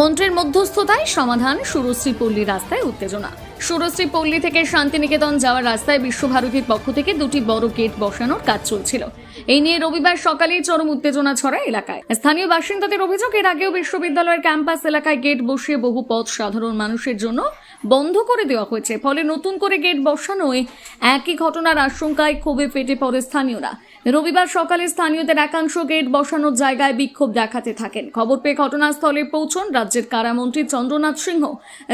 মন্ত্রীর মধ্যস্থতায় সমাধান সুরশ্রী পল্লী রাস্তায় উত্তেজনা। সুরশ্রী পল্লী থেকে শান্তিনিকেতন যাওয়ার রাস্তায় বিশ্বভারতীর পক্ষ থেকে দুটি বড় গেট বসানোর কাজ চলছিল। এই নিয়ে রবিবার সকালে চরম উত্তেজনা ছড়ায় এলাকায়। স্থানীয় বাসিন্দাদের অভিযোগ, এর আগেও বিশ্ববিদ্যালয়ের ক্যাম্পাস এলাকায় গেট বসিয়ে বহু পথ সাধারণ মানুষের জন্য বন্ধ করে দেওয়া হয়েছে। ফলে নতুন করে গেট বসানোয় একই ঘটনার আশঙ্কায় ক্ষোভে ফেটে পড়ে স্থানীয়রা। রবিবার সকালে স্থানীয়দের একাংশ গেট বসানোর জায়গায় বিক্ষোভ দেখাতে থাকেন। খবর পেয়ে ঘটনাস্থলে পৌঁছন রাজ্যের কারামন্ত্রী চন্দ্রনাথ সিংহ,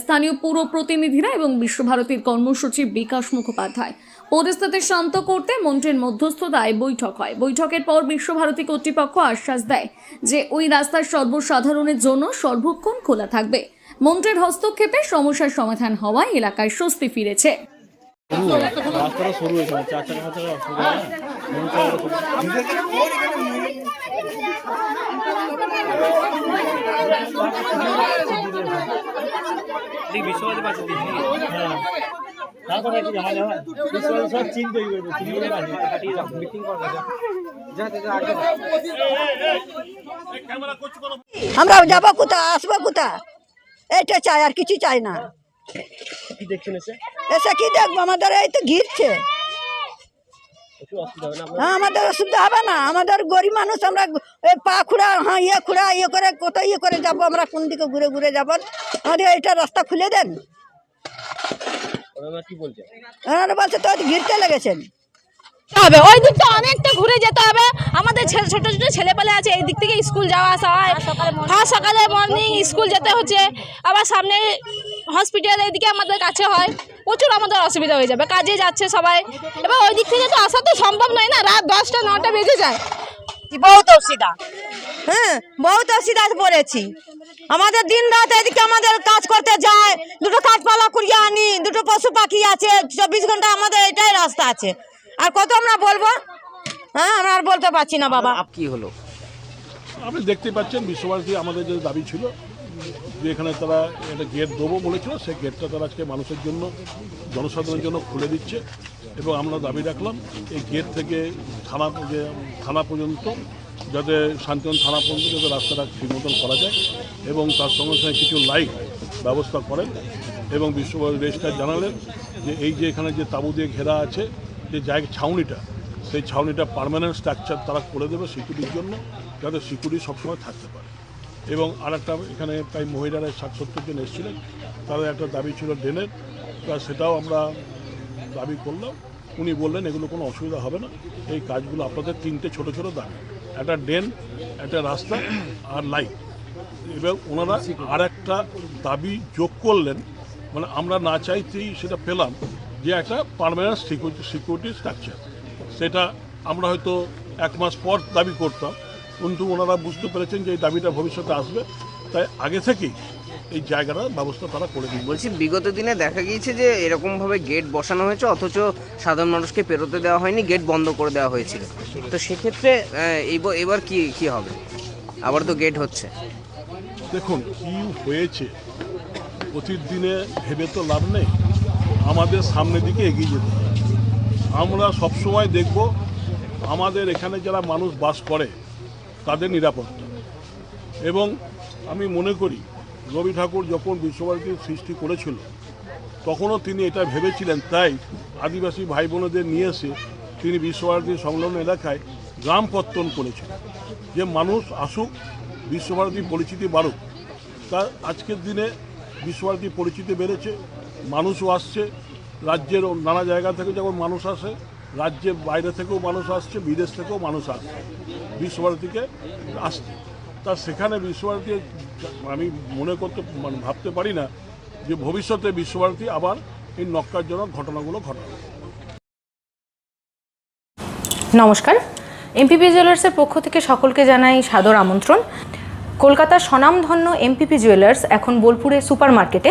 স্থানীয় পুর প্রতিনিধিরা এবং বিশ্বভারতীর কর্মসচিব বিকাশ মুখোপাধ্যায়। পরিস্থিতি শান্ত করতে মন্ত্রীর মধ্যস্থতায় বৈঠক হয়। বৈঠকের পর বিশ্বভারতী কর্তৃপক্ষ আশ্বাস দেয় যে ওই রাস্তার সর্বসাধারণের জন্য সর্বক্ষণ খোলা থাকবে। মন্ত্রীর হস্তক্ষেপে সমস্যার সমাধান হওয়ায় এলাকায় স্বস্তি ফিরেছে। শুরু হয়। রাস্তাটা শুরু হয়েছে মানে চার চাকা পাঁচ চাকা অসুবিধা হয় না মন চায় বিশ্ববাদী পাশে দিন হ্যাঁ। তারপরে কি জানা যাবে বিশ্ববাদী সব চিন তৈরি করবে চিনি বলে কাজে কাটিয়ে যাব মিটিং করবে আমরা যাব কোথায় আসব কোথায়? এইটা চাই আর কিছু চাই না। কি দেখছেন এসে? এসে কি দেখব? আমাদের এই তো ঘিরছে। একটু অসুবিধা হবে না আপনার হ্যাঁ আমাদের অসুবিধা হবে না। আমাদের গরিব মানুষ আমরা পা খুঁড়া হ্যাঁ ইয়ে খুঁড়া ইয়ে করে কোথায় ইয়ে করে যাব আমরা? কোন দিকে ঘুরে ঘুরে যাব? আমাদের এইটা রাস্তা খুলে দেন। ওনারা বলছে? তো ঘিরতে লেগেছেন। হবে। ওই দিকটা অনেকটা ঘুরে যেতে হবে। আমাদের ছেলে ছোট ছোট ছেলেপেলে আছে এই দিক থেকে স্কুল যাওয়া আসা হয়। হ্যাঁ সকালে মর্নিং স্কুল যেতে হচ্ছে। আবার সামনে হসপিটাল এইদিকে আমাদের কাছে হয়। প্রচুর আমাদের অসুবিধা হয়ে যাবে কাজে যাচ্ছে সবাই। এবার ওই দিক থেকে তো আসা তো সম্ভব নয় না রাত দশটা নটা বেজে যায়। বহুত অসুবিধা। হ্যাঁ বহুত অসুবিধা পড়েছি। আমাদের দিন রাত এদিকে আমাদের কাজ করতে যায় দুটো কাঠপালা কুড়িয়ে আনি দুটো পশু পাখি আছে চব্বিশ ঘণ্টা আমাদের এটাই রাস্তা আছে। আর কত আমরা বলব? হ্যাঁ আমরা আর বলতে পারছি না বাবা। কি হলো? আপনি দেখতে পাচ্ছেন বিশ্বভারতী আমাদের যে দাবি ছিল যে এখানে তারা একটা গেট দেবো বলেছিল, সেই গেটটা তারা আজকে মানুষের জন্য, জনসাধারণের জন্য খুলে দিচ্ছে এবং আমরা দাবি রাখলাম, এই গেট থেকে থানা যে, থানা পর্যন্ত যাতে শান্তিন থানা পর্যন্ত যাতে রাস্তাটা ঠিক মতন করা যায় এবং তার সঙ্গে সঙ্গে কিছু লাইট ব্যবস্থা করেন এবং বিশ্ব রেজিস্ট্রার জানালেন যে এই যে এখানে যে তাঁবু দিয়ে ঘেরা আছে, যে জায়গা, ছাউনিটা, সেই ছাউনিটা পার্মানেন্ট স্ট্রাকচার তারা করে দেবে সিকিউরিটির জন্য, যাতে সিকিউরিটি সবসময় থাকতে পারে। এবং আর একটা এখানে প্রায় মহিলারা ষাট সত্তর জন এসেছিলেন। তাদের একটা দাবি ছিল ড্রেনের, তা সেটাও আমরা দাবি করলাম। উনি বললেন, এগুলো কোনো অসুবিধা হবে না। এই কাজগুলো আপনাদের তিনটে ছোট ছোট দাবি একটা ড্রেন, একটা রাস্তা আর লাইট। এবং ওনারা আর একটা দাবি যোগ করলেন মানে আমরা না চাইতেই সেটা পেলাম যে একটা পারমানেন্ট সিকিউরিটি সিকিউরিটি স্ট্রাকচার। সেটা আমরা হয়তো এক মাস পর দাবি করতাম। কিন্তু ওনারা বুঝতে পেরেছেন যে এই দাবিটা ভবিষ্যতে আসবে। তাই আগে থেকেই এই জায়গাটার ব্যবস্থা তারা করে দিন। বলছি বিগত দিনে দেখা গিয়েছে যে এরকমভাবে গেট বসানো হয়েছে অথচ সাধারণ মানুষকে পেরোতে দেওয়া হয়নি গেট বন্ধ করে দেওয়া হয়েছিল। তো সেক্ষেত্রে এবার কি কি হবে? আবার তো গেট হচ্ছে। দেখুন কি হয়েছে? অতীত দিনে ভেবে তো লাভ নেই। আমাদের সামনের দিকে এগিয়ে যেতে আমরা সবসময় দেখব আমাদের এখানে যারা মানুষ বাস করে তাদের নিরাপত্তা। এবং আমি মনে করি, রবি ঠাকুর যখন বিশ্বভারতীর সৃষ্টি করেছিল, তখনও তিনি এটা ভেবেছিলেন। তাই আদিবাসী ভাই বোনেদের নিয়ে এসে তিনি বিশ্বভারতী সংলগ্ন এলাকায় গ্রাম পত্তন করেছিলেন যে মানুষ আসুক বিশ্বভারতীর পরিচিতি বাড়ুক তা আজকের দিনে বিশ্বভারতীর পরিচিতি বেড়েছে, মানুষও আসছে, রাজ্যের নানা জায়গা থেকে যখন মানুষ আসে রাজ্যের বাইরে থেকেও মানুষ আসছে, বিদেশ থেকেও মানুষ আসছে। বিশ্বভারতীকে আসছে। তা সেখানে বিশ্বভারতী আমি মনে করতে মানে ভাবতে পারি না যে ভবিষ্যতে বিশ্বভারতী আবার এই নক্কারজনক ঘটনাগুলো ঘটাবে। নমস্কার। এমপিপি জুয়েলার্সের পক্ষ থেকে সকলকে জানাই সাদর আমন্ত্রণ। কলকাতার স্বনামধন্য এমপিপি জুয়েলার্স এখন বোলপুরে সুপার মার্কেটে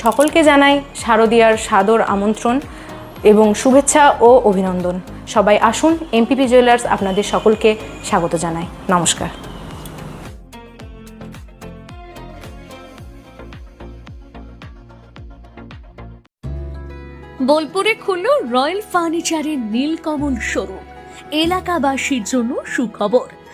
সকলকে জানাই শারদীয়ার সাদর আমন্ত্রণ এবং শুভেচ্ছা ও অভিনন্দন। সবাই আসুন এমপিপি জুয়েলার্স আপনাদের সকলকে স্বাগত জানাই। নমস্কার। বোলপুরে খুলল রয়্যাল ফার্নিচারের নীলকমল শোরুম। এলাকাবাসীর জন্য সুখবর।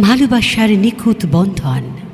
ভালোবাসার নিখুঁত বন্ধন।